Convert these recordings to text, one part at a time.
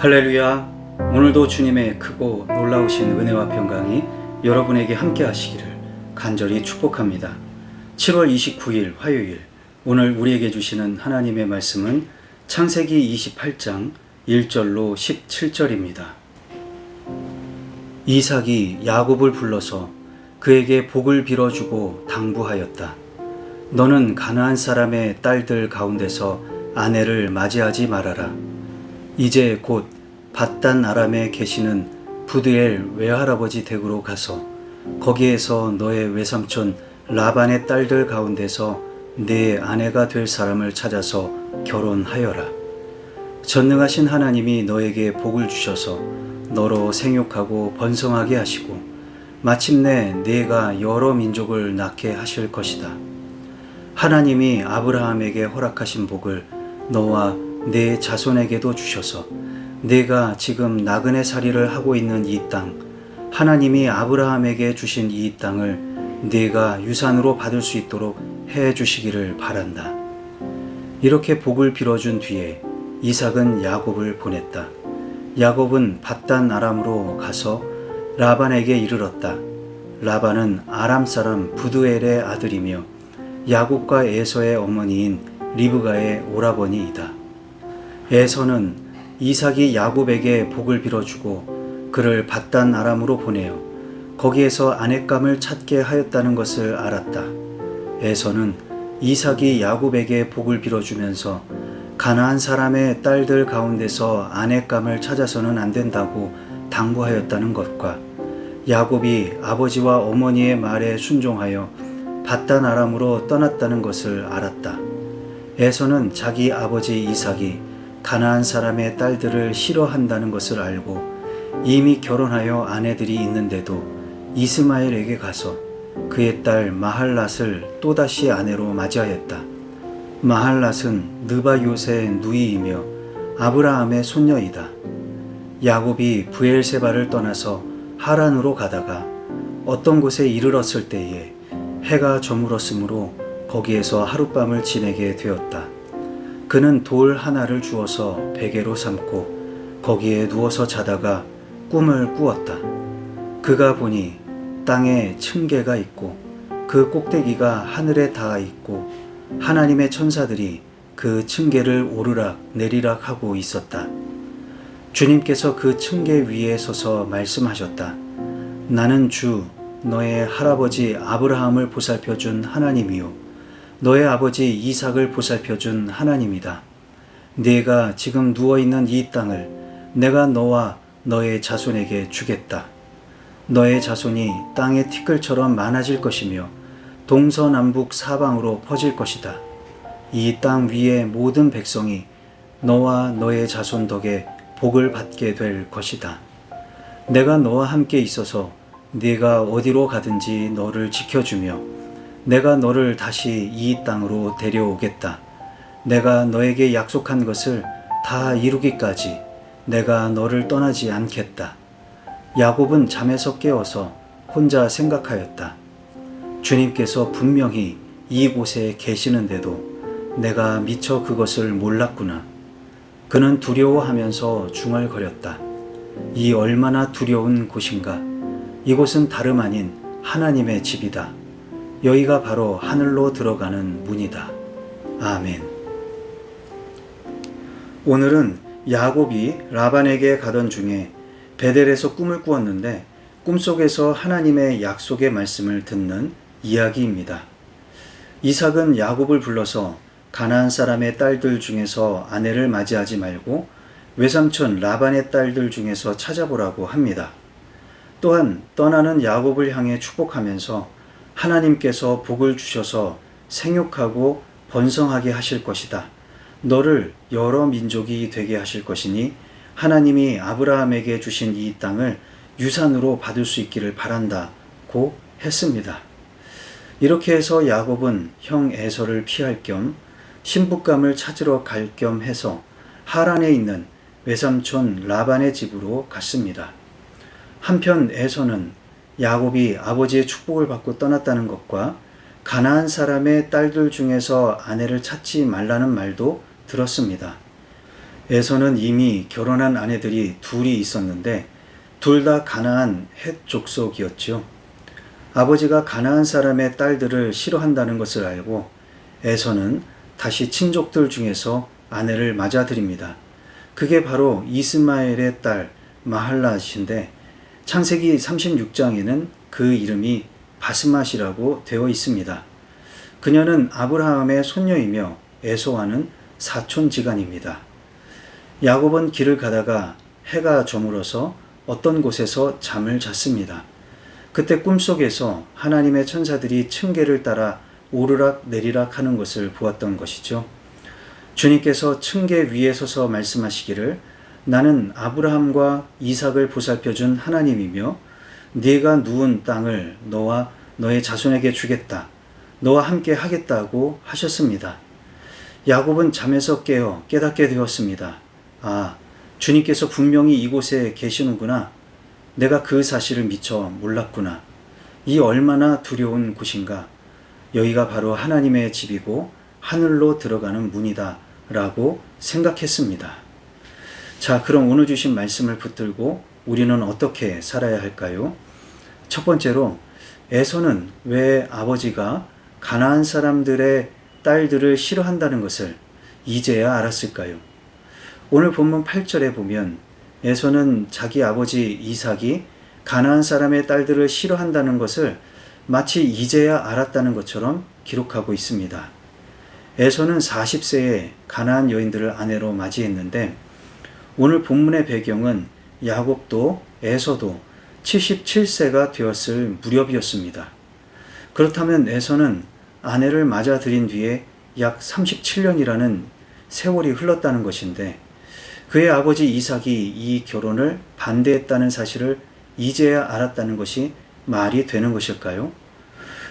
할렐루야. 오늘도 주님의 크고 놀라우신 은혜와 평강이 여러분에게 함께 하시기를 간절히 축복합니다. 7월 29일 화요일 오늘 우리에게 주시는 하나님의 말씀은 창세기 28장 1절로 17절입니다. 이삭이 야곱을 불러서 그에게 복을 빌어주고 당부하였다. 너는 가나안 사람의 딸들 가운데서 아내를 맞이하지 말아라. 이제 곧 바단 아람에 계시는 부드엘 외할아버지 댁으로 가서 거기에서 너의 외삼촌 라반의 딸들 가운데서 내 아내가 될 사람을 찾아서 결혼하여라. 전능하신 하나님이 너에게 복을 주셔서 너로 생육하고 번성하게 하시고 마침내 네가 여러 민족을 낳게 하실 것이다. 하나님이 아브라함에게 허락하신 복을 너와 내 자손에게도 주셔서 내가 지금 나그네 살이를 하고 있는 이 땅, 하나님이 아브라함에게 주신 이 땅을 내가 유산으로 받을 수 있도록 해 주시기를 바란다. 이렇게 복을 빌어준 뒤에 이삭은 야곱을 보냈다. 야곱은 바단 아람으로 가서 라반에게 이르렀다. 라반은 아람 사람 부두엘의 아들이며 야곱과 에서의 어머니인 리브가의 오라버니이다. 에서는 이삭이 야곱에게 복을 빌어주고 그를 바단 아람으로 보내어 거기에서 아내감을 찾게 하였다는 것을 알았다. 에서는 이삭이 야곱에게 복을 빌어주면서 가나안 사람의 딸들 가운데서 아내감을 찾아서는 안 된다고 당부하였다는 것과 야곱이 아버지와 어머니의 말에 순종하여 바단 아람으로 떠났다는 것을 알았다. 에서는 자기 아버지 이삭이 가나안 사람의 딸들을 싫어한다는 것을 알고 이미 결혼하여 아내들이 있는데도 이스마엘에게 가서 그의 딸 마할랏을 또다시 아내로 맞이하였다. 마할랏은 느바 요세의 누이이며 아브라함의 손녀이다. 야곱이 부엘세바를 떠나서 하란으로 가다가 어떤 곳에 이르렀을 때에 해가 저물었으므로 거기에서 하룻밤을 지내게 되었다. 그는 돌 하나를 주어서 베개로 삼고 거기에 누워서 자다가 꿈을 꾸었다. 그가 보니 땅에 층계가 있고 그 꼭대기가 하늘에 닿아 있고 하나님의 천사들이 그 층계를 오르락 내리락 하고 있었다. 주님께서 그 층계 위에 서서 말씀하셨다. 나는 주 너의 할아버지 아브라함을 보살펴 준 하나님이요 너의 아버지 이삭을 보살펴 준 하나님이다. 네가 지금 누워 있는 이 땅을 내가 너와 너의 자손에게 주겠다. 너의 자손이 땅의 티끌처럼 많아질 것이며 동서남북 사방으로 퍼질 것이다. 이 땅 위의 모든 백성이 너와 너의 자손 덕에 복을 받게 될 것이다. 내가 너와 함께 있어서 네가 어디로 가든지 너를 지켜주며 내가 너를 다시 이 땅으로 데려오겠다. 내가 너에게 약속한 것을 다 이루기까지 내가 너를 떠나지 않겠다. 야곱은 잠에서 깨어서 혼자 생각하였다. 주님께서 분명히 이곳에 계시는데도 내가 미처 그것을 몰랐구나. 그는 두려워하면서 중얼거렸다. 이 얼마나 두려운 곳인가. 이곳은 다름 아닌 하나님의 집이다. 여기가 바로 하늘로 들어가는 문이다. 아멘. 오늘은 야곱이 라반에게 가던 중에 베델에서 꿈을 꾸었는데 꿈속에서 하나님의 약속의 말씀을 듣는 이야기입니다. 이삭은 야곱을 불러서 가나안 사람의 딸들 중에서 아내를 맞이하지 말고 외삼촌 라반의 딸들 중에서 찾아보라고 합니다. 또한 떠나는 야곱을 향해 축복하면서 하나님께서 복을 주셔서 생육하고 번성하게 하실 것이다. 너를 여러 민족이 되게 하실 것이니 하나님이 아브라함에게 주신 이 땅을 유산으로 받을 수 있기를 바란다고 했습니다. 이렇게 해서 야곱은 형 에서를 피할 겸 신부감을 찾으러 갈 겸 해서 하란에 있는 외삼촌 라반의 집으로 갔습니다. 한편 에서는 야곱이 아버지의 축복을 받고 떠났다는 것과 가나안 사람의 딸들 중에서 아내를 찾지 말라는 말도 들었습니다. 에서는 이미 결혼한 아내들이 둘이 있었는데 둘 다 가나안 헷 족속이었죠. 아버지가 가나안 사람의 딸들을 싫어한다는 것을 알고 에서는 다시 친족들 중에서 아내를 맞아들입니다. 그게 바로 이스마엘의 딸 마할라신데 창세기 36장에는 그 이름이 바스맛이라고 되어 있습니다. 그녀는 아브라함의 손녀이며 에서와는 사촌지간입니다. 야곱은 길을 가다가 해가 저물어서 어떤 곳에서 잠을 잤습니다. 그때 꿈속에서 하나님의 천사들이 층계를 따라 오르락 내리락 하는 것을 보았던 것이죠. 주님께서 층계 위에 서서 말씀하시기를 나는 아브라함과 이삭을 보살펴 준 하나님이며 네가 누운 땅을 너와 너의 자손에게 주겠다. 너와 함께 하겠다고 하셨습니다. 야곱은 잠에서 깨어 깨닫게 되었습니다. 아, 주님께서 분명히 이곳에 계시는구나. 내가 그 사실을 미처 몰랐구나. 이 얼마나 두려운 곳인가. 여기가 바로 하나님의 집이고 하늘로 들어가는 문이다. 라고 생각했습니다. 자, 그럼 오늘 주신 말씀을 붙들고 우리는 어떻게 살아야 할까요? 첫 번째로 에서는 왜 아버지가 가나안 사람들의 딸들을 싫어한다는 것을 이제야 알았을까요? 오늘 본문 8절에 보면 에서는 자기 아버지 이삭이 가나안 사람의 딸들을 싫어한다는 것을 마치 이제야 알았다는 것처럼 기록하고 있습니다. 에서는 40세에 가나안 여인들을 아내로 맞이했는데 오늘 본문의 배경은 야곱도 에서도 77세가 되었을 무렵이었습니다. 그렇다면 에서는 아내를 맞아들인 뒤에 약 37년이라는 세월이 흘렀다는 것인데 그의 아버지 이삭이 이 결혼을 반대했다는 사실을 이제야 알았다는 것이 말이 되는 것일까요?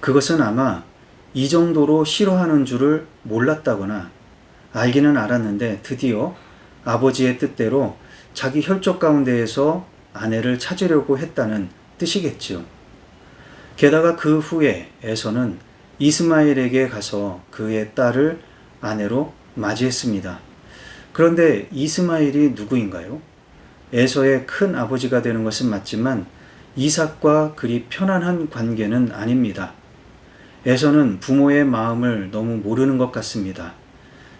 그것은 아마 이 정도로 싫어하는 줄을 몰랐다거나 알기는 알았는데 드디어 아버지의 뜻대로 자기 혈족 가운데에서 아내를 찾으려고 했다는 뜻이겠지요. 게다가 그 후에 에서는 이스마엘에게 가서 그의 딸을 아내로 맞이했습니다. 그런데 이스마엘이 누구인가요? 에서의 큰 아버지가 되는 것은 맞지만 이삭과 그리 편안한 관계는 아닙니다. 에서는 부모의 마음을 너무 모르는 것 같습니다.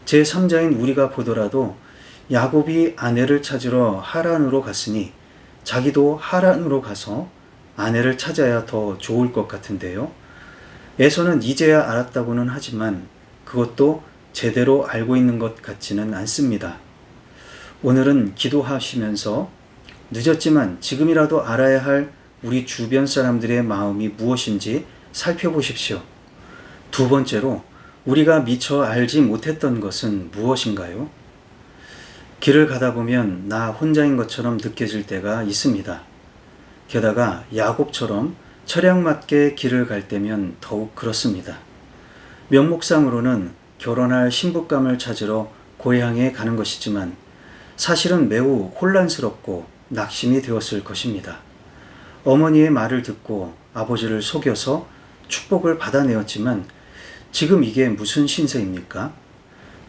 제 3자인 우리가 보더라도 야곱이 아내를 찾으러 하란으로 갔으니 자기도 하란으로 가서 아내를 찾아야 더 좋을 것 같은데요. 에서는 이제야 알았다고는 하지만 그것도 제대로 알고 있는 것 같지는 않습니다. 오늘은 기도하시면서 늦었지만 지금이라도 알아야 할 우리 주변 사람들의 마음이 무엇인지 살펴보십시오. 두 번째로 우리가 미처 알지 못했던 것은 무엇인가요? 길을 가다 보면 나 혼자인 것처럼 느껴질 때가 있습니다. 게다가 야곱처럼 철양 맞게 길을 갈 때면 더욱 그렇습니다. 명목상으로는 결혼할 신부감을 찾으러 고향에 가는 것이지만 사실은 매우 혼란스럽고 낙심이 되었을 것입니다. 어머니의 말을 듣고 아버지를 속여서 축복을 받아내었지만 지금 이게 무슨 신세입니까?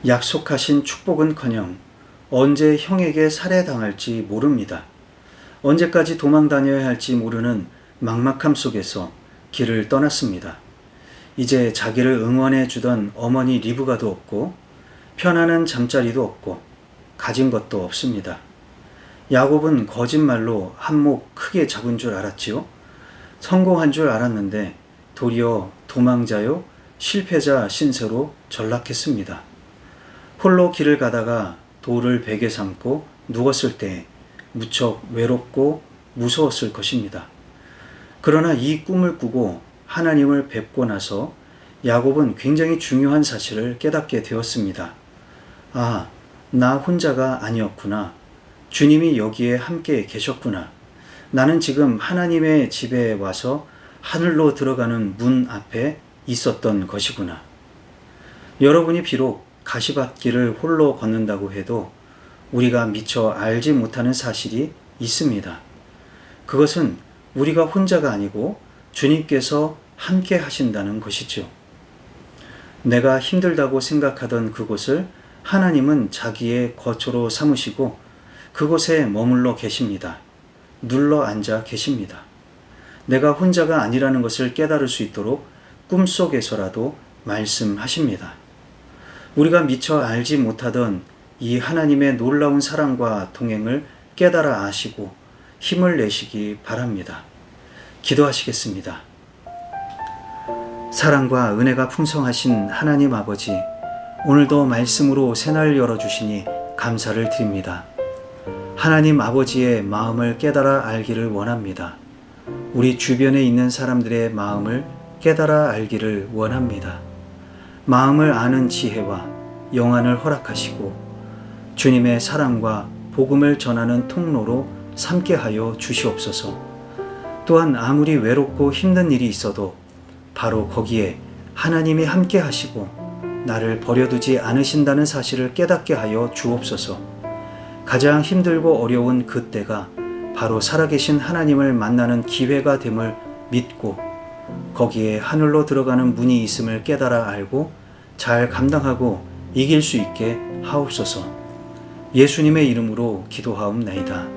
약속하신 축복은커녕 언제 형에게 살해당할지 모릅니다. 언제까지 도망 다녀야 할지 모르는 막막함 속에서 길을 떠났습니다. 이제 자기를 응원해 주던 어머니 리브가도 없고 편안한 잠자리도 없고 가진 것도 없습니다. 야곱은 거짓말로 한몫 크게 잡은 줄 알았지요. 성공한 줄 알았는데 도리어 도망자요 실패자 신세로 전락했습니다. 홀로 길을 가다가 돌을 베개 삼고 누웠을 때 무척 외롭고 무서웠을 것입니다. 그러나 이 꿈을 꾸고 하나님을 뵙고 나서 야곱은 굉장히 중요한 사실을 깨닫게 되었습니다. 아, 나 혼자가 아니었구나. 주님이 여기에 함께 계셨구나. 나는 지금 하나님의 집에 와서 하늘로 들어가는 문 앞에 있었던 것이구나. 여러분이 비록 가시밭길을 홀로 걷는다고 해도 우리가 미처 알지 못하는 사실이 있습니다. 그것은 우리가 혼자가 아니고 주님께서 함께 하신다는 것이죠. 내가 힘들다고 생각하던 그곳을 하나님은 자기의 거처로 삼으시고 그곳에 머물러 계십니다. 눌러 앉아 계십니다. 내가 혼자가 아니라는 것을 깨달을 수 있도록 꿈속에서라도 말씀하십니다. 우리가 미처 알지 못하던 이 하나님의 놀라운 사랑과 동행을 깨달아 아시고 힘을 내시기 바랍니다. 기도하시겠습니다. 사랑과 은혜가 풍성하신 하나님 아버지, 오늘도 말씀으로 새날 열어주시니 감사를 드립니다. 하나님 아버지의 마음을 깨달아 알기를 원합니다. 우리 주변에 있는 사람들의 마음을 깨달아 알기를 원합니다. 마음을 아는 지혜와 영안을 허락하시고 주님의 사랑과 복음을 전하는 통로로 삼게 하여 주시옵소서. 또한 아무리 외롭고 힘든 일이 있어도 바로 거기에 하나님이 함께 하시고 나를 버려두지 않으신다는 사실을 깨닫게 하여 주옵소서. 가장 힘들고 어려운 그때가 바로 살아계신 하나님을 만나는 기회가 됨을 믿고 거기에 하늘로 들어가는 문이 있음을 깨달아 알고 잘 감당하고 이길 수 있게 하옵소서. 예수님의 이름으로 기도하옵나이다.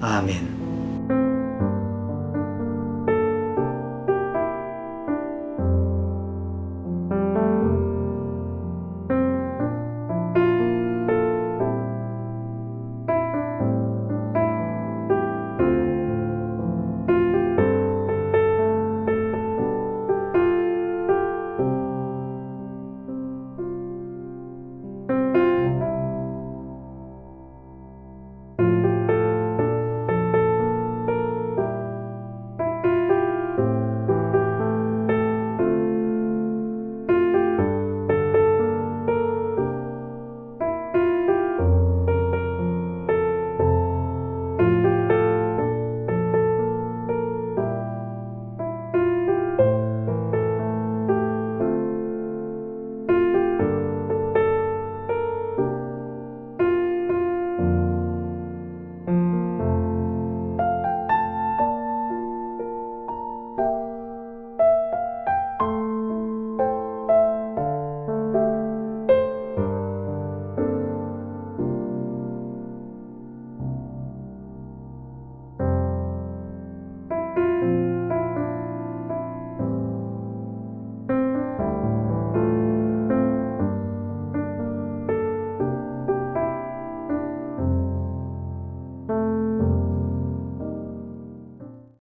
아멘.